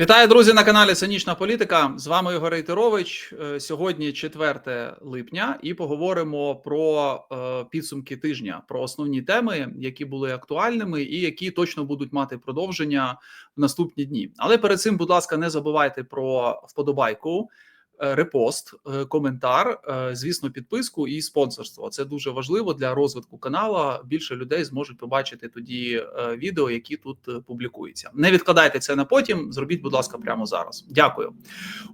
Вітаю, друзі, на каналі Цинічна Політика. З вами Ігор Рейтерович. Е, Сьогодні 4 липня, і поговоримо про е, підсумки тижня, про основні теми, які були актуальними, і які точно будуть мати продовження в наступні дні. Але перед цим, будь ласка, не забувайте про вподобайку. Е, Репост, е, коментар, е, звісно, підписку і спонсорство. Це дуже важливо для розвитку канала. Більше людей зможуть побачити тоді відео, які тут публікуються. Не відкладайте це на потім. Зробіть, будь ласка, прямо зараз. Дякую.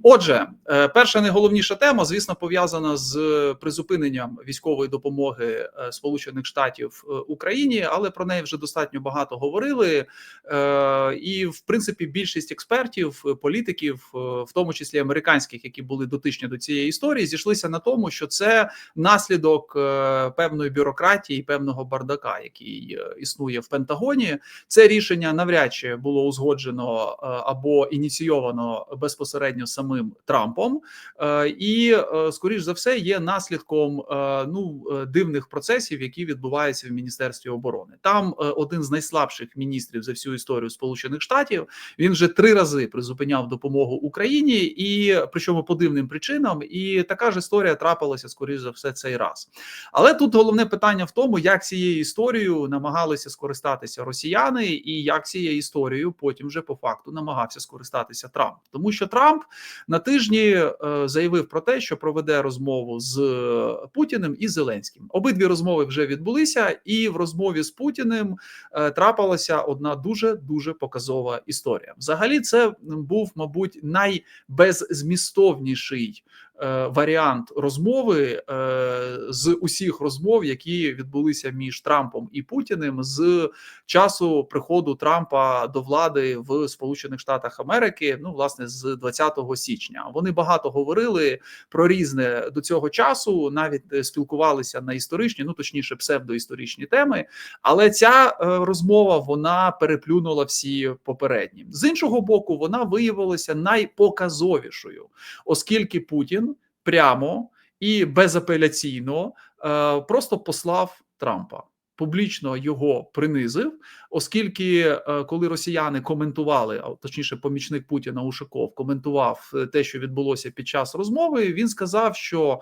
Отже, перша найголовніша тема, звісно, пов'язана з призупиненням військової допомоги Сполучених Штатів Україні, але про неї вже достатньо багато говорили. І, в принципі, більшість експертів, політиків, в тому числі американських, які були дотичні до цієї історії, зійшлися на тому, що це наслідок е, певної бюрократії, певного бардака, який е, існує в Пентагоні. Це рішення навряд чи було узгоджено е, або ініційовано безпосередньо самим Трампом, і скоріш за все є наслідком ну дивних процесів, які відбуваються в міністерстві оборони. Там один з найслабших міністрів за всю історію Сполучених Штатів. Він вже три рази призупиняв допомогу Україні, і причому по дивним причинам. І така ж історія трапилася скоріш за все цей раз. Але тут головне питання в тому, як цією історією намагалися скористатися росіяни, і як цією історією потім вже по факту намагався скористатися Трамп, тому що Трамп на тижні е, заявив про те, що проведе розмову з е, Путіним і Зеленським. Обидві розмови вже відбулися, і в розмові з Путіним е, трапилася одна дуже дуже показова історія. Взагалі, це був, мабуть, найбеззмістовніший е, варіант розмови е, з усіх розмов, які відбулися між Трампом і Путіним з часу приходу Трампа до влади в Сполучених Штатах Америки. Ну, власне, з 20 січня вони багато говорили про різне до цього часу, навіть е, спілкувалися на історичні, ну точніше, псевдоісторичні теми. Але ця е, розмова вона переплюнула всі попередні. З іншого боку, вона виявилася найпоказовішою, оскільки Путін прямо і безапеляційно е, просто послав Трампа. Публічно його принизив, оскільки е, коли росіяни коментували, а точніше, помічник Путіна Ушаков коментував е, те, що відбулося під час розмови, він сказав, що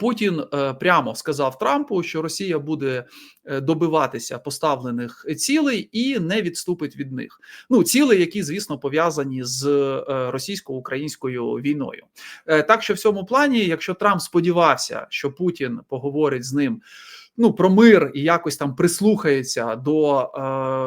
Путін е, прямо сказав Трампу, що Росія буде е, добиватися поставлених цілей і не відступить від них. Ну цілей, які звісно пов'язані з е, російсько-українською війною. Е, Так що в цьому плані, якщо Трамп сподівався, що Путін поговорить з ним. Ну, про мир і якось там прислухається до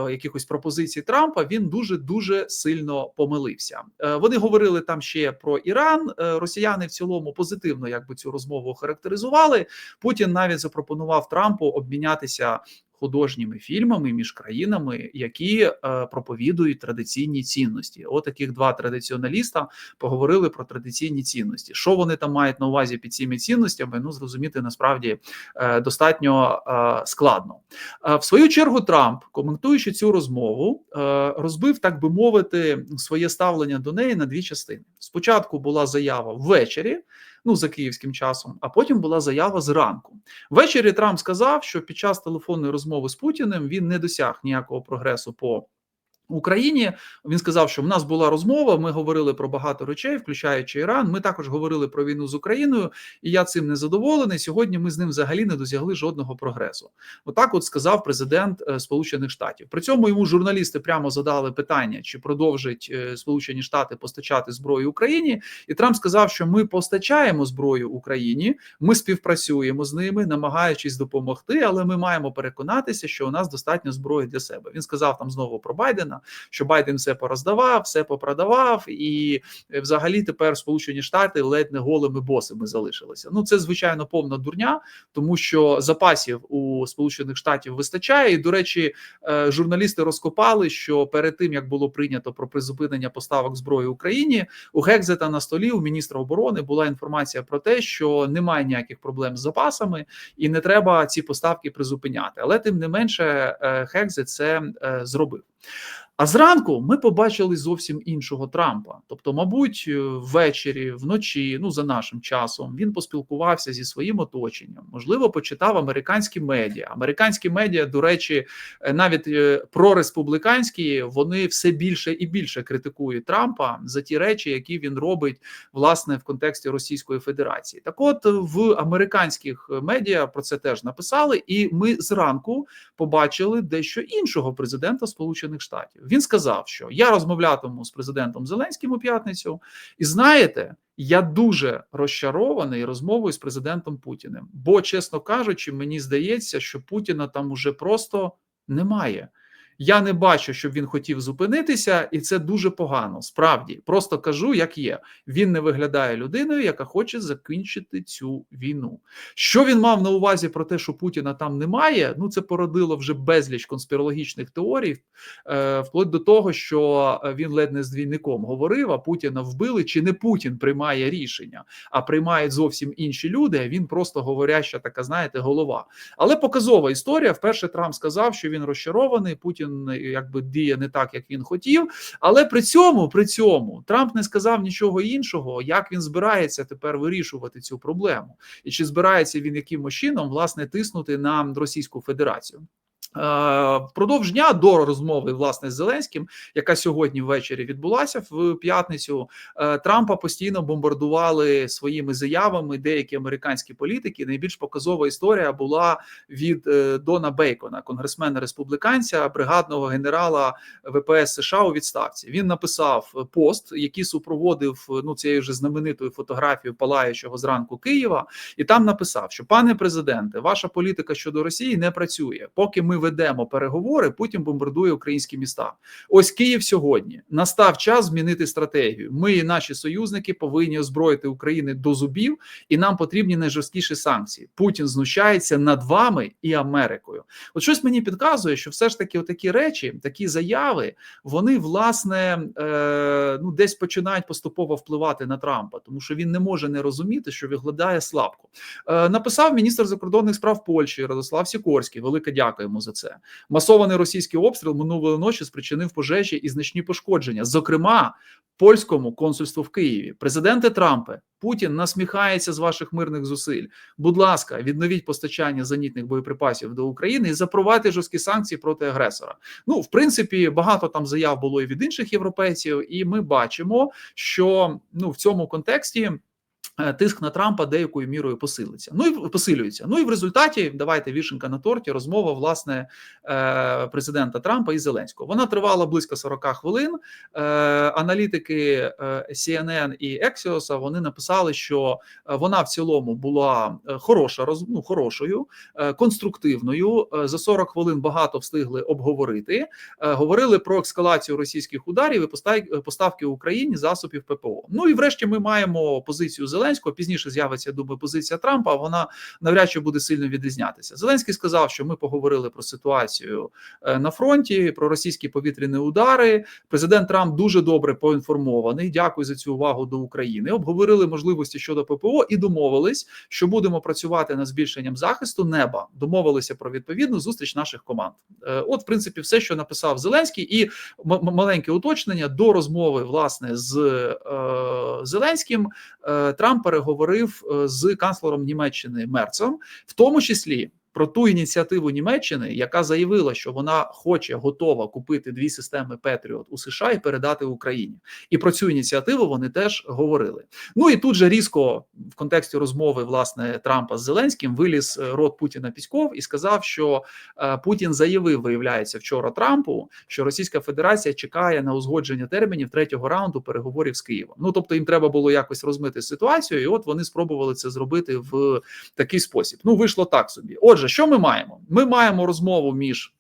е, якихось пропозицій Трампа. Він дуже дуже сильно помилився. Е, вони говорили там ще про Іран. Е, росіяни в цілому позитивно якби цю розмову характеризували. Путін навіть запропонував Трампу обмінятися художніми фільмами між країнами, які е, проповідують традиційні цінності. От два традиціоналіста поговорили про традиційні цінності. Що вони там мають на увазі під цими цінностями? Ну зрозуміти насправді е, достатньо е, складно. В свою чергу, Трамп, коментуючи цю розмову, розбив, так би мовити, своє ставлення до неї на дві частини. Спочатку була заява ввечері. Ну, за київським часом, а потім була заява зранку. Ввечері Трамп сказав, що під час телефонної розмови з Путіним він не досяг ніякого прогресу по Україні він сказав, що в нас була розмова. Ми говорили про багато речей, включаючи Іран. Ми також говорили про війну з Україною, і я цим не задоволений. Сьогодні ми з ним взагалі не досягли жодного прогресу. Отак, от сказав президент е, Сполучених Штатів. При цьому йому журналісти прямо задали питання, чи продовжить е, Сполучені Штати постачати зброю Україні. І Трамп сказав, що ми постачаємо зброю Україні, ми співпрацюємо з ними, намагаючись допомогти, але ми маємо переконатися, що у нас достатньо зброї для себе. Він сказав там знову про Байдена що Байден все пороздавав, все попродавав, і е, взагалі тепер Сполучені Штати ледь не голими босими залишилися. Ну це звичайно повна дурня, тому що запасів у Сполучених Штатів вистачає. І до речі, е, журналісти розкопали, що перед тим як було прийнято про призупинення поставок зброї Україні, у Гекзета на столі у міністра оборони була інформація про те, що немає ніяких проблем з запасами, і не треба ці поставки призупиняти. Але тим не менше, е, Гекзет це зробив. А зранку ми побачили зовсім іншого Трампа. Тобто, мабуть, е, ввечері, вночі, ну за нашим часом, він поспілкувався зі своїм оточенням. Можливо, почитав американські медіа. Американські медіа, до речі, е, навіть е, прореспубліканські, вони все більше і більше критикують Трампа за ті речі, які він робить власне в контексті Російської Федерації. Так, от в американських медіа про це теж написали, і ми зранку побачили дещо іншого президента Сполучених Штатів. Він сказав, що я розмовлятиму з президентом Зеленським у п'ятницю, і знаєте, я дуже розчарований розмовою з президентом Путіним. Бо, чесно кажучи, мені здається, що Путіна там уже просто немає. Я не бачу, щоб він хотів зупинитися, і це дуже погано. Справді, просто кажу, як є. Він не виглядає людиною, яка хоче закінчити цю війну. Що він мав на увазі про те, що Путіна там немає? Ну це породило вже безліч конспірологічних теорій, е, вплоть до того, що він ледь не з двійником говорив: а Путіна вбили, чи не Путін приймає рішення, а приймають зовсім інші люди. а Він просто говоряща така, знаєте, голова. Але показова історія. Вперше Трамп сказав, що він розчарований. Путін якби діє не так, як він хотів. Але при цьому при цьому Трамп не сказав нічого іншого, як він збирається тепер вирішувати цю проблему, і чи збирається він якимось чином власне тиснути на Російську Федерацію. Е, впродовж дня до розмови власне з Зеленським, яка сьогодні ввечері відбулася в п'ятницю, е, Трампа постійно бомбардували своїми заявами деякі американські політики. Найбільш показова історія була від е, Дона Бейкона, конгресмена республіканця, бригадного генерала ВПС США у відставці. Він написав пост, який супроводив ну цією вже знаменитою фотографією палаючого зранку Києва, і там написав, що пане президенте, ваша політика щодо Росії не працює, поки ми ведемо переговори, Путін бомбардує українські міста. Ось Київ сьогодні настав час змінити стратегію. Ми і наші союзники повинні озброїти Україну до зубів, і нам потрібні найжорсткіші санкції. Путін знущається над вами і Америкою. От щось мені підказує, що все ж таки, такі речі, такі заяви, вони власне е, ну десь починають поступово впливати на Трампа, тому що він не може не розуміти, що виглядає слабко. Е, Написав міністр закордонних справ Польщі Радослав Сікорський. Велике дякуємо за за це. Масований російський обстріл минулої ночі спричинив пожежі і значні пошкодження, зокрема польському консульству в Києві. Президенте Трампе Путін насміхається з ваших мирних зусиль. Будь ласка, відновіть постачання зенітних боєприпасів до України і запровадьте жорсткі санкції проти агресора. Ну, в принципі, багато там заяв було і від інших європейців, і ми бачимо, що ну в цьому контексті. Е, тиск на Трампа деякою мірою посилиться. Ну і посилюється. Ну і в результаті давайте вішенка на торті. Розмова власне е, президента Трампа і Зеленського. Вона тривала близько 40 хвилин. Е, аналітики CNN і Axios, вони написали, що вона в цілому була хороша, ну, хорошою, конструктивною. За 40 хвилин багато встигли обговорити. Говорили про ескалацію російських ударів і поставки Україні засобів ППО. Ну і врешті ми маємо позицію Зеленського. Зеленського. Пізніше з'явиться я думаю, позиція Трампа. Вона навряд чи буде сильно відрізнятися. Зеленський сказав, що ми поговорили про ситуацію е, на фронті, про російські повітряні удари. Президент Трамп дуже добре поінформований. Дякую за цю увагу до України. Обговорили можливості щодо ППО і домовились, що будемо працювати над збільшенням захисту неба. Домовилися про відповідну зустріч наших команд. Е, от, в принципі, все, що написав Зеленський, і маленьке уточнення до розмови власне з е, Зеленським. Е, Трамп переговорив е, з канцлером Німеччини Мерцем, в тому числі про ту ініціативу Німеччини, яка заявила, що вона хоче готова купити дві системи Петріот у США і передати Україні. І про цю ініціативу вони теж говорили. Ну і тут же різко в контексті розмови власне Трампа з Зеленським виліз е, рот Путіна Піськов і сказав, що е, Путін заявив, виявляється, вчора Трампу, що Російська Федерація чекає на узгодження термінів третього раунду переговорів з Києвом. Ну тобто їм треба було якось розмити ситуацію, і от вони спробували це зробити в такий спосіб. Ну вийшло так собі. Отже. Отже, що ми маємо? Ми маємо розмову між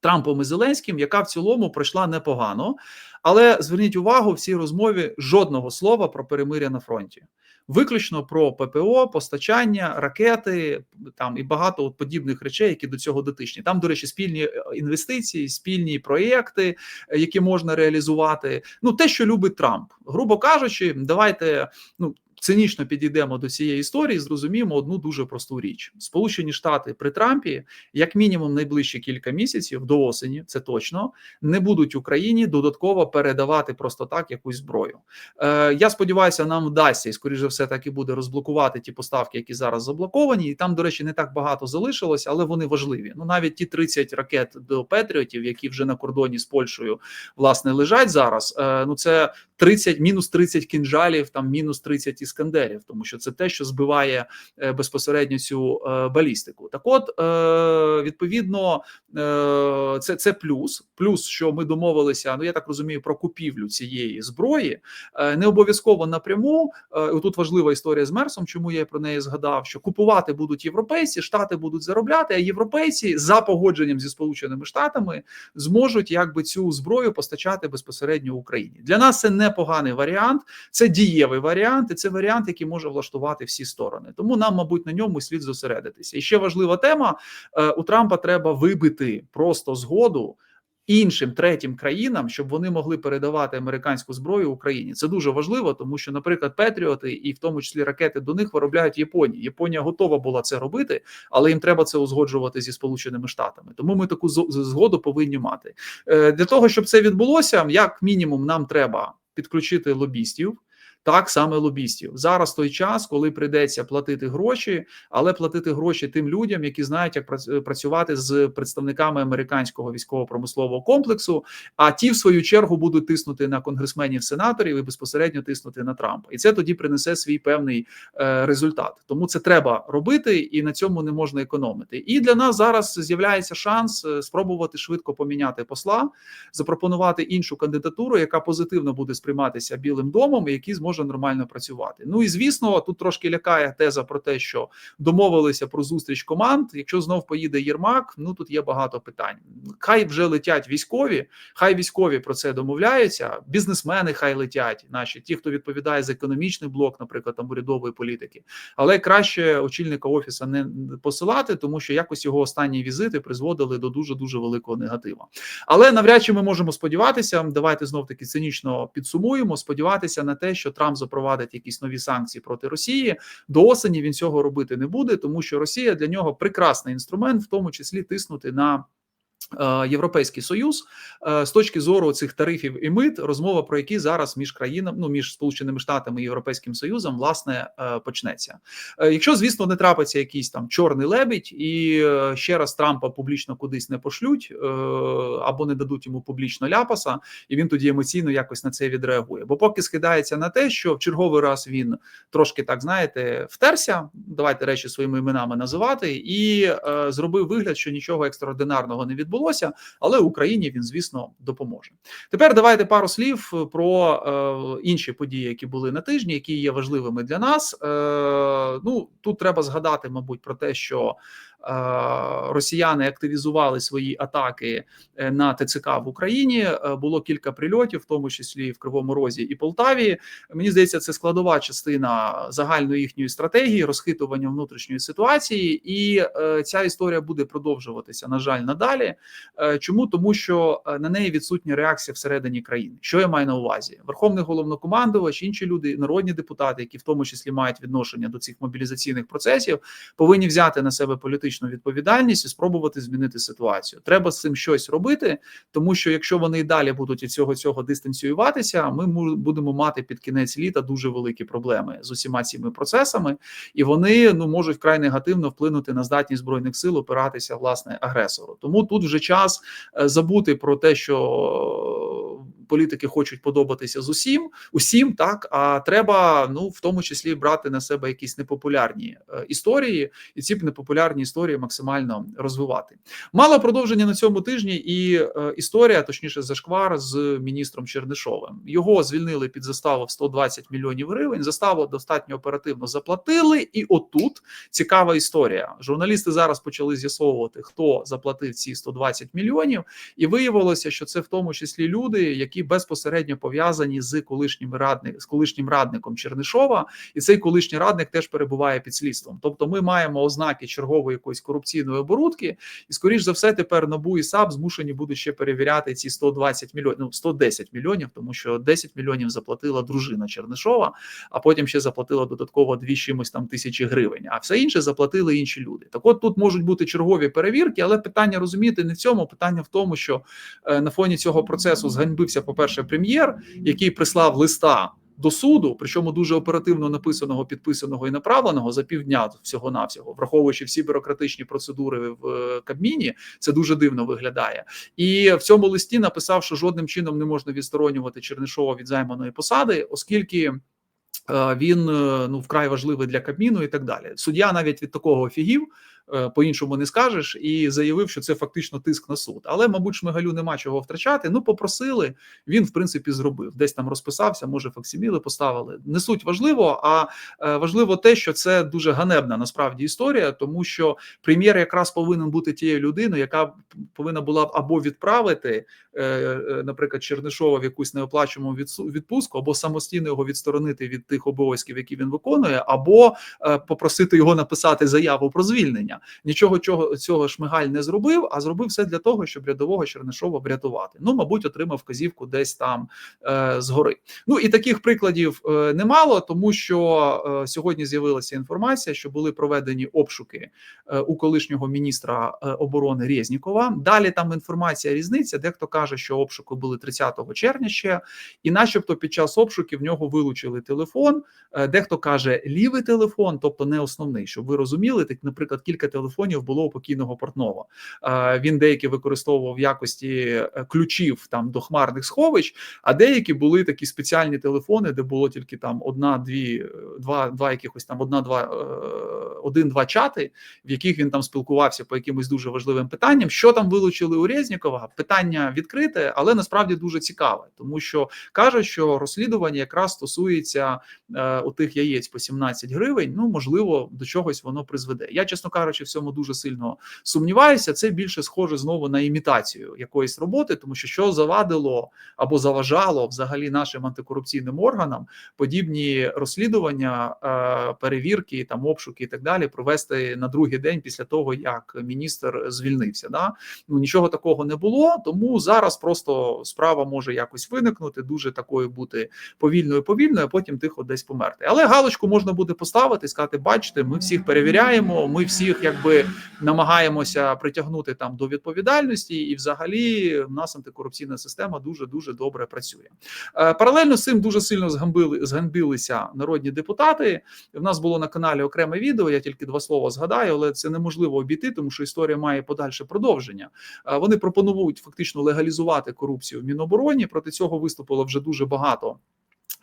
Трампом і Зеленським, яка в цілому пройшла непогано. Але зверніть увагу в цій розмові жодного слова про перемиря на фронті. Виключно про ППО, постачання, ракети там і багато от подібних речей, які до цього дотичні. Там, до речі, спільні е, інвестиції, спільні проєкти, е, які можна реалізувати. Ну те, що любить Трамп, грубо кажучи, давайте ну цинічно підійдемо до цієї історії, зрозуміємо одну дуже просту річ: Сполучені Штати при Трампі, як мінімум, найближчі кілька місяців до осені, це точно не будуть Україні додатково передавати просто так якусь зброю. Е, Я сподіваюся, нам вдасться і скоріше все так і буде розблокувати ті поставки, які зараз заблоковані. І там, до речі, не так багато залишилось, але вони важливі. Ну навіть ті 30 ракет до Петріотів, які вже на кордоні з Польщею власне лежать зараз. Е, Ну це 30, мінус 30 кінжалів, там мінус 30 іскандерів, тому що це те, що збиває е, безпосередньо цю е, балістику. Так, от е, відповідно, це це плюс. Плюс, що ми домовилися. Ну я так розумію, про купівлю цієї зброї не обов'язково напряму. Тут важлива історія з Мерсом. Чому я про неї згадав? Що купувати будуть європейці, штати будуть заробляти, а європейці за погодженням зі сполученими штатами зможуть якби цю зброю постачати безпосередньо Україні. Для нас це непоганий варіант, це дієвий варіант, і це варіант, який може влаштувати всі сторони. Тому нам, мабуть, на ньому слід зосередитися. І ще важлива тема: е, у Трампа треба вибити просто згоду. Іншим третім країнам, щоб вони могли передавати американську зброю Україні, це дуже важливо, тому що, наприклад, Петріоти і в тому числі ракети до них виробляють Японія. Японія готова була це робити, але їм треба це узгоджувати зі Сполученими Штатами. Тому ми таку згоду повинні мати Е, для того, щоб це відбулося. Як мінімум, нам треба підключити лобістів. Так саме лобістів зараз той час, коли прийдеться платити гроші, але платити гроші тим людям, які знають, як працювати з представниками американського військово-промислового комплексу. А ті, в свою чергу, будуть тиснути на конгресменів, сенаторів і безпосередньо тиснути на Трампа, і це тоді принесе свій певний е, результат. Тому це треба робити, і на цьому не можна економити. І для нас зараз з'являється шанс е, спробувати швидко поміняти посла, запропонувати іншу кандидатуру, яка позитивно буде сприйматися Білим домом, і які зможе нормально працювати. Ну і звісно, тут трошки лякає теза про те, що домовилися про зустріч команд. Якщо знов поїде Єрмак, ну тут є багато питань. Хай вже летять військові, хай військові про це домовляються. Бізнесмени хай летять, наші ті, хто відповідає за економічний блок, наприклад, там урядової політики, але краще очільника офісу не посилати, тому що якось його останні візити призводили до дуже дуже великого негатива. Але навряд чи ми можемо сподіватися. Давайте знов таки цинічно підсумуємо. Сподіватися на те, що Трамп запровадить якісь нові санкції проти Росії. До осені він цього робити не буде, тому що Росія для нього прекрасний інструмент, в тому числі тиснути на. Е, Європейський союз е, з точки зору цих тарифів і мит, розмова про які зараз між країнами, ну між сполученими штатами і європейським союзом, власне, е, почнеться. Якщо звісно не трапиться якийсь там чорний лебідь, і ще раз Трампа публічно кудись не пошлють або не дадуть йому публічно ляпаса, і він тоді емоційно якось на це відреагує. Бо поки скидається на те, що в черговий раз він трошки так знаєте втерся. Давайте речі своїми іменами називати, і зробив вигляд, що нічого екстраординарного не відбулося відбулося, але Україні він, звісно, допоможе. Тепер давайте пару слів про е, інші події, які були на тижні, які є важливими для нас. Е, Ну тут треба згадати, мабуть, про те, що росіяни активізували свої атаки е, на ТЦК в Україні. Е, було кілька прильотів, в тому числі в Кривому Розі і Полтаві. Мені здається, це складова частина загальної їхньої стратегії, розхитування внутрішньої ситуації, і е, ця історія буде продовжуватися. На жаль, надалі. Чому тому, що на неї відсутня реакція всередині країни? Що я маю на увазі? Верховний головнокомандувач, інші люди, народні депутати, які в тому числі мають відношення до цих мобілізаційних процесів, повинні взяти на себе політичну політичну відповідальність і спробувати змінити ситуацію. Треба з цим щось робити, тому що якщо вони і далі будуть від цього цього дистанціюватися, ми будемо мати під кінець літа дуже великі проблеми з усіма цими процесами, і вони ну можуть вкрай негативно вплинути на здатність збройних сил опиратися власне агресору. Тому тут вже час е, забути про те, що політики хочуть подобатися з усім, усім так. А треба ну в тому числі брати на себе якісь непопулярні е, історії, і ці непопулярні історії максимально розвивати. Мало продовження на цьому тижні, і е, історія, точніше, зашквар з міністром Чернишовим. Його звільнили під заставу в 120 мільйонів гривень. Заставу достатньо оперативно заплатили. І отут цікава історія. Журналісти зараз почали з'ясовувати, хто заплатив ці 120 мільйонів, і виявилося, що це в тому числі люди, які безпосередньо пов'язані з колишнім радник з колишнім радником Чернишова, і цей колишній радник теж перебуває під слідством. Тобто, ми маємо ознаки чергової якоїсь корупційної оборудки, і скоріш за все, тепер НАБУ і САП змушені будуть ще перевіряти ці 120 мільйонів, ну 110 мільйонів, тому що 10 мільйонів заплатила дружина Чернишова, а потім ще заплатила додатково дві чимось там тисячі гривень. А все інше заплатили інші люди. Так, от тут можуть бути чергові перевірки, але питання розумієте не в цьому. Питання в тому, що е, на фоні цього процесу зганьбився, по перше, прем'єр, який прислав листа. До суду, причому дуже оперативно написаного, підписаного і направленого за півдня всього навсього, враховуючи всі бюрократичні процедури в е, Кабміні, це дуже дивно виглядає. І в цьому листі написав, що жодним чином не можна відсторонювати Чернишова від займаної посади, оскільки. е, Він е, ну вкрай важливий для Кабміну і так далі. Суддя навіть від такого офігів, по-іншому не скажеш, і заявив, що це фактично тиск на суд. Але, мабуть, Шмигалю нема чого втрачати. Ну, попросили. Він, в принципі, зробив. Десь там розписався, може, факсиміли поставили. Не суть важливо, а е, важливо те, що це дуже ганебна насправді історія, тому що прем'єр якраз повинен бути тією людиною, яка повинна була б або відправити, е, е, наприклад, Чернишова в якусь неоплачувану відпустку, або самостійно його відсторонити від тих обов'язків, які він виконує, або е, попросити його написати заяву про звільнення. Нічого чого цього Шмигаль не зробив, а зробив все для того, щоб рядового Чернишова врятувати. Ну, мабуть, отримав вказівку десь там е, згори. Ну і таких прикладів е, немало, тому що е, сьогодні з'явилася інформація, що були проведені обшуки е, у колишнього міністра е, оборони Резнікова. Далі там інформація різниця. Дехто каже, що обшуки були 30 червня ще, і, начебто, під час обшуків в нього вилучили телефон. Е, Дехто каже лівий телефон, тобто не основний, щоб ви розуміли. Так, наприклад, кілька телефонів було у покійного портного. Е, Він деякі використовував в якості е, ключів там до хмарних сховищ, а деякі були такі спеціальні телефони, де було тільки там одна-дві, е, два, два якихось там одна-два, е, один-два чати, в яких він там спілкувався по якимось дуже важливим питанням. Що там вилучили у Резнікова? Питання відкрите, але насправді дуже цікаве, тому що кажуть, що розслідування якраз стосується е, у тих яєць по 17 гривень. Ну можливо, до чогось воно призведе. Я, чесно кажучи, в цьому дуже сильно сумніваюся. Це більше схоже знову на імітацію якоїсь роботи, тому що що завадило або заважало взагалі нашим антикорупційним органам подібні розслідування, е, перевірки, там обшуки і так далі провести на другий день після того, як міністр звільнився. Да? Ну нічого такого не було, тому зараз просто справа може якось виникнути, дуже такою бути повільною, повільною, а потім тихо десь померти. Але галочку можна буде поставити сказати: бачите, ми всіх перевіряємо, ми всіх якби намагаємося притягнути там до відповідальності, і взагалі в нас антикорупційна система дуже дуже добре працює. Е, Паралельно з цим дуже сильно зганбили зганбилися народні депутати. В нас було на каналі окреме відео. Я тільки два слова згадаю, але це неможливо обійти, тому що історія має подальше продовження. Е, Вони пропонують фактично легалізувати корупцію в Мінобороні. Проти цього виступило вже дуже багато.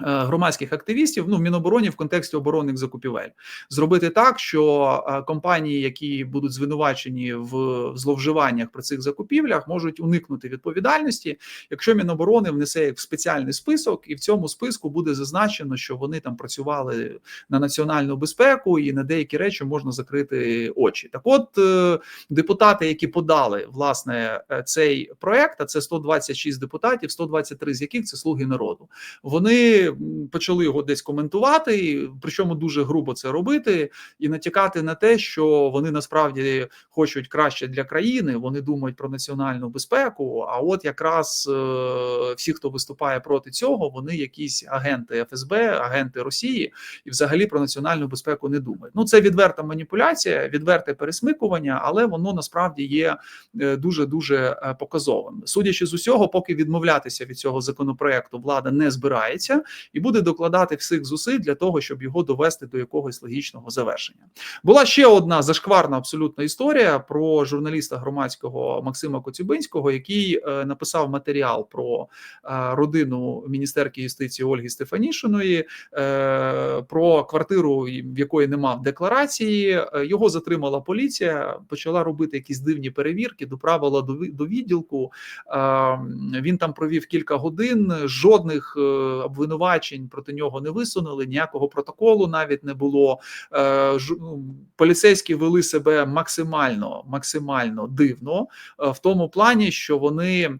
Е, Громадських активістів ну в Мінобороні в контексті оборонних закупівель зробити так, що е, компанії, які будуть звинувачені в зловживаннях при цих закупівлях, можуть уникнути відповідальності, якщо Міноборони внесе їх в спеціальний список, і в цьому списку буде зазначено, що вони там працювали на національну безпеку, і на деякі речі можна закрити очі. Так, от е, депутати, які подали власне цей проект, а це 126 депутатів, 123 з яких це слуги народу. Вони почали його десь коментувати, причому дуже грубо це робити, і натякати на те, що вони насправді хочуть краще для країни. Вони думають про національну безпеку. А от якраз е, всі, хто виступає проти цього, вони якісь агенти ФСБ, агенти Росії, і взагалі про національну безпеку не думають. Ну це відверта маніпуляція, відверте пересмикування, але воно насправді є дуже дуже показовим. Судячи з усього, поки відмовлятися від цього законопроекту, влада не збирається і буде докладати всіх зусиль для того, щоб його довести до якогось логічного завершення. Була ще одна зашкварна абсолютна історія про журналіста громадського Максима Коцюбинського, який е, написав матеріал про е, родину міністерки юстиції Ольги Стефанішиної, е, про квартиру, в якої не мав декларації. Його затримала поліція, почала робити якісь дивні перевірки, доправила до відділку. Е, Він там провів кілька годин. Жодних е, обвинувачень проти нього не висунули, ніякого протоколу навіть не було. Е, ж- ну, Поліцейські вели себе максимально максимально дивно е, в тому плані, що вони.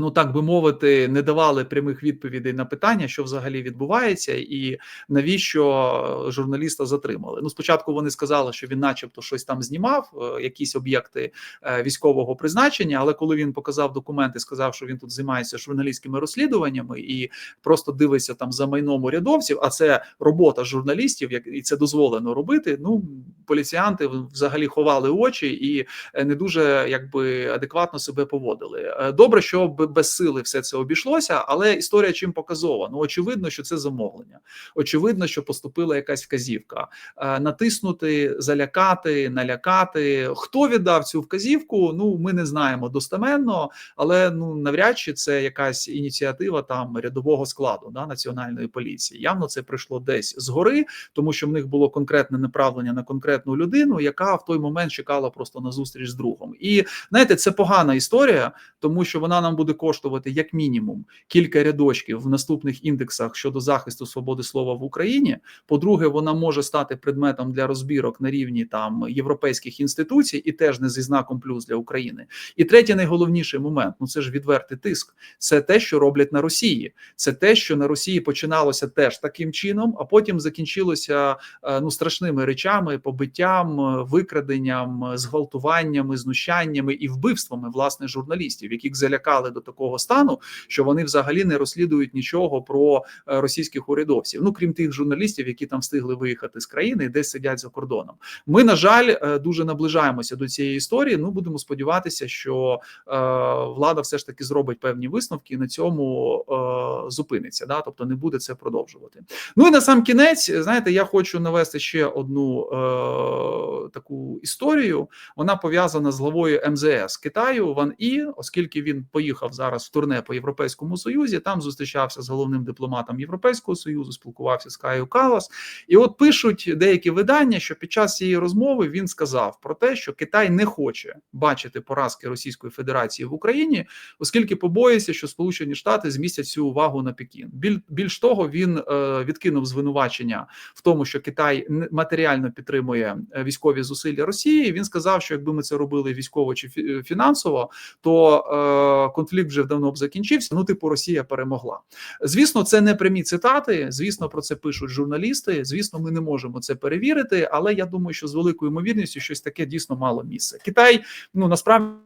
Ну, так би мовити, не давали прямих відповідей на питання, що взагалі відбувається, і навіщо журналіста затримали. Ну, спочатку вони сказали, що він, начебто, щось там знімав, е, якісь об'єкти е, військового призначення. Але коли він показав документи, сказав, що він тут займається журналістськими розслідуваннями і просто дивиться там за майном урядовців. А це робота журналістів, як і це дозволено робити. Ну поліціянти взагалі ховали очі і е, не дуже якби адекватно себе поводили. Добре, що без сили все це обійшлося, але історія чим показова? Ну очевидно, що це замовлення. Очевидно, що поступила якась вказівка е, натиснути, залякати, налякати. Хто віддав цю вказівку? Ну ми не знаємо достеменно, але ну навряд чи це якась ініціатива там рядового складу да, національної поліції. Явно це прийшло десь згори, тому що в них було конкретне направлення на конкретну людину, яка в той момент чекала просто на зустріч з другом. І знаєте, це погана історія, тому що вона нам буде коштувати як мінімум кілька рядочків в наступних індексах щодо захисту свободи слова в Україні. По-друге, вона може стати предметом для розбірок на рівні там європейських інституцій, і теж не зі знаком плюс для України. І третій найголовніший момент ну це ж відвертий тиск. Це те, що роблять на Росії. Це те, що на Росії починалося теж таким чином, а потім закінчилося е, ну страшними речами, побиттям, викраденням, зґвалтуваннями, знущаннями і вбивствами власне журналістів, яких залякали до такого стану, що вони взагалі не розслідують нічого про е, російських урядовців. Ну крім тих журналістів, які там встигли виїхати з країни і десь сидять за кордоном. Ми на жаль е, дуже наближаємося до цієї історії. Ну будемо сподіватися, що е, влада все ж таки зробить певні висновки і на цьому зупиниться. Да, тобто не буде це продовжувати. Ну і на сам кінець, знаєте, я хочу навести ще одну е, таку історію. Вона пов'язана з главою МЗС Китаю Ван І, оскільки він поїхав зараз в турне по європейському союзі. Там зустрічався з головним дипломатом Європейського союзу, спілкувався з Каю Калас. І от пишуть деякі видання, що під час цієї розмови він сказав про те, що Китай не хоче бачити поразки Російської Федерації в Україні, оскільки побоїться, що Сполучені Штати змістять цю увагу на Пекін. Біль, більш того, він е, відкинув звинувачення в тому, що Китай матеріально підтримує е, військові зусилля Росії. Він сказав, що якби ми це робили військово чи фінансово, то е, конфлікт вже давно б закінчився. Ну, типу, Росія перемогла. Звісно, це не прямі цитати. Звісно, про це пишуть журналісти. Звісно, ми не можемо це перевірити, але я думаю, що з великою ймовірністю щось таке дійсно мало місце. Китай ну насправді.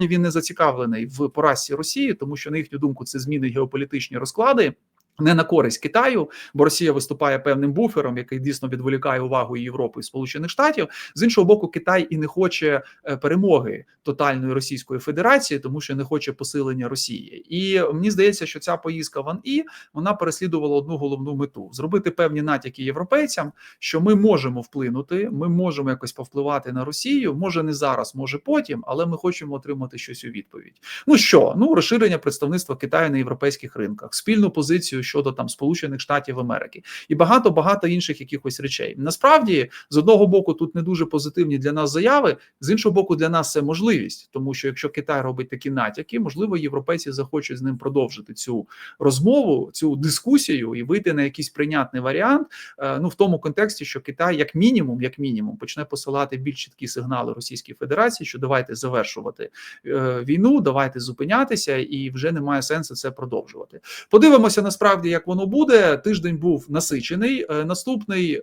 Він не зацікавлений в поразці Росії, тому що на їхню думку це зміни геополітичні розклади. Не на користь Китаю, бо Росія виступає певним буфером, який дійсно відволікає увагу Європи і Сполучених Штатів. З іншого боку, Китай і не хоче е, перемоги тотальної Російської Федерації, тому що не хоче посилення Росії. І мені здається, що ця поїздка в АНІ вона переслідувала одну головну мету: зробити певні натяки європейцям, що ми можемо вплинути, ми можемо якось повпливати на Росію. Може не зараз, може потім, але ми хочемо отримати щось у відповідь. Ну що, ну розширення представництва Китаю на європейських ринках, спільну позицію щодо там Сполучених Штатів Америки і багато багато інших якихось речей. Насправді, з одного боку, тут не дуже позитивні для нас заяви, з іншого боку, для нас це можливість, тому що якщо Китай робить такі натяки, можливо, європейці захочуть з ним продовжити цю розмову, цю дискусію і вийти на якийсь прийнятний варіант. Е, ну в тому контексті, що Китай, як мінімум, як мінімум, почне посилати більш чіткі сигнали Російській Федерації, що давайте завершувати е, війну, давайте зупинятися, і вже немає сенсу це продовжувати. Подивимося насправді насправді як воно буде. Тиждень був насичений. Е, наступний е,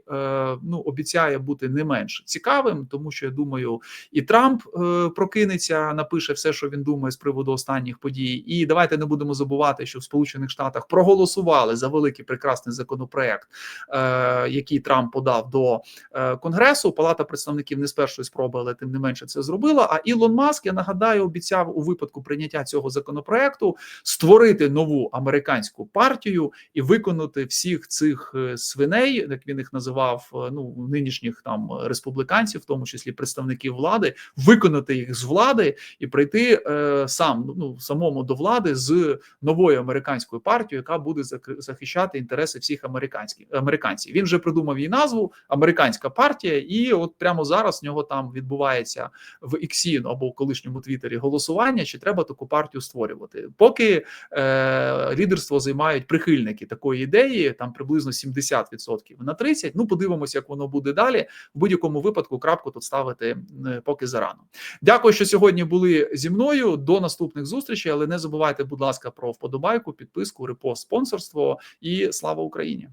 ну обіцяє бути не менш цікавим, тому що я думаю, і Трамп е, прокинеться, напише все, що він думає з приводу останніх подій. І давайте не будемо забувати, що в Сполучених Штатах проголосували за великий прекрасний законопроект, який Трамп подав до Конгресу. Палата представників не з першої спроби, але тим не менше це зробила. А Ілон Маск я нагадаю, обіцяв у випадку прийняття цього законопроекту створити нову американську партію партію і виконати всіх цих е, свиней, як він їх називав, е, ну нинішніх там республіканців, в тому числі представників влади, виконати їх з влади і прийти е, сам ну самому до влади з новою американською партією, яка буде захищати інтереси всіх американських американців. Він вже придумав її назву Американська партія, і от прямо зараз в нього там відбувається в Іксі або в колишньому Твіттері голосування, чи треба таку партію створювати, поки е, лідерство займають прихильні прихильники такої ідеї, там приблизно 70% на 30%. Ну, подивимося, як воно буде далі. В будь-якому випадку крапку тут ставити поки зарано. Дякую, що сьогодні були зі мною. До наступних зустрічей, але не забувайте, будь ласка, про вподобайку, підписку, репост, спонсорство і слава Україні.